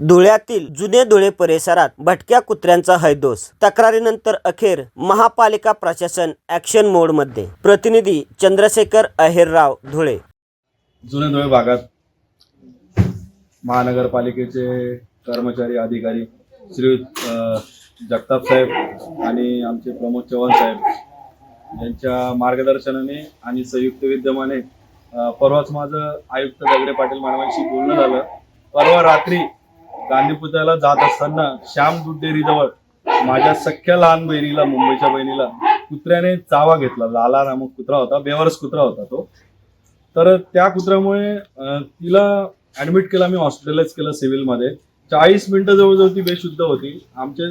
धुळ्यातील जुने धुळे परिसरात भटक्या कुत्र्यांचा हैदोस. तक्रारीनंतर अखेर महापालिका प्रशासन ऍक्शन मोडमध्ये. प्रतिनिधी चंद्रशेखर अहिरराव धुळे. जुने धुळे भागात महानगरपालिकेचे कर्मचारी अधिकारी श्री जगताप साहेब आणि आमचे प्रमोद चव्हाण साहेब यांच्या मार्गदर्शनाने आणि संयुक्त विद्यमाने परवाच माझं आयुक्त दगडे पाटील मॅडमांशी बोलणं झालं. परवा रात्री गांधीपुतळ्याला जात असताना श्याम दूध डेअरीजवळ माझ्या सख्या लहान बहिणीला मुंबईच्या बहिणीला कुत्र्याने चावा घेतला. लाला नामक कुत्रा होता बेवरस कुत्रा होता तो. तर त्या कुत्र्यामुळे तिला ऍडमिट केलं मी हॉस्पिटलाइज केलं सिव्हिलमध्ये चाळीस मिनिटं जवळजवळ ती बेशुद्ध होती. आमचे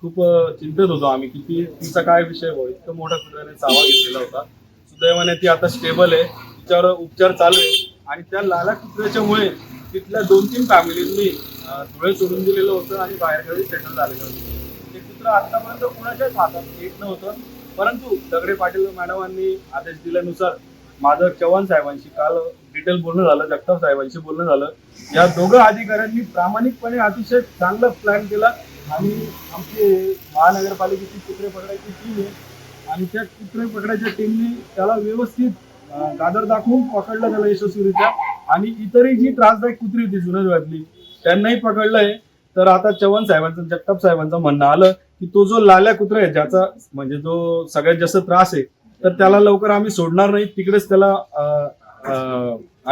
खूप चिंतेत चिंतित होतो आम्ही की ती तिचा काय विषय हो इतकं मोठ्या कुत्र्याने चावा घेतलेला होता. सुदैवाने ती आता स्टेबल आहे. तिच्यावर उपचार चालू आहे. आणि त्या लाला कुत्र्याच्यामुळे तिथल्या दोन तीन फॅमिलींनी धुळे सोडून दिलेलं होतं आणि बाहेरगावी सेटल झालेलं होतं. ते कुत्र आतापर्यंत कुणाच्याच हातात येत नव्हतं. परंतु दगडे पाटील मॅडमांनी आदेश दिल्यानुसार माझं चव्हाण साहेबांशी काल डिटेल बोलणं झालं जगताप साहेबांशी बोलणं झालं. या दोघं अधिकाऱ्यांनी प्रामाणिकपणे अतिशय चांगलं प्लॅन केला. आणि आमची महानगरपालिकेची कुत्रे पकडायची टीम आहे. आणि त्या कुत्रे पकडायच्या टीमने त्याला व्यवस्थित अं, गाजर दाखवून पकडलं त्याला यशस्वीरित्या. आणि इतरही जी त्रासदायक कुत्री होती जुन्या त्यांनाही पकडलंय. तर आता चव्हाण साहेबांचं जगताप साहेबांचं म्हणणं आलं की तो जो लाल्या कुत्रा आहे ज्याचा म्हणजे जो सगळ्यात जास्त त्रास आहे तर त्याला लवकर आम्ही सोडणार नाही. तिकडेच त्याला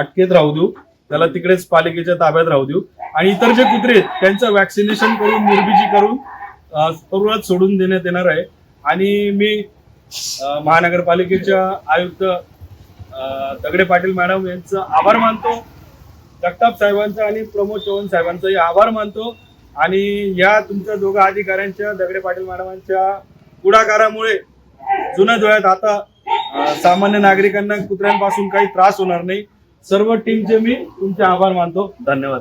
अटकेत राहू देऊ. त्याला तिकडेच पालिकेच्या ताब्यात राहू देऊ. आणि इतर जे कुत्रे आहेत त्यांचं वॅक्सिनेशन करून निर्बीजी करून तरुणात सोडून देण्यात येणार आहे. आणि मी महानगरपालिकेच्या आयुक्त दगडे पाटील मॅडम यांचं आभार मानतो. जगताप साहेबांचा आणि प्रमोद चव्हाण साहेबांचाही आभार मानतो. आणि या तुमच्या दोघा अधिकाऱ्यांच्या दगडे पाटील मॅडमांच्या पुढाकारामुळे जुन्या धुळ्यात आता सामान्य नागरिकांना कुत्र्यांपासून काही त्रास होणार नाही. सर्व टीमचे मी तुमचे आभार मानतो. धन्यवाद.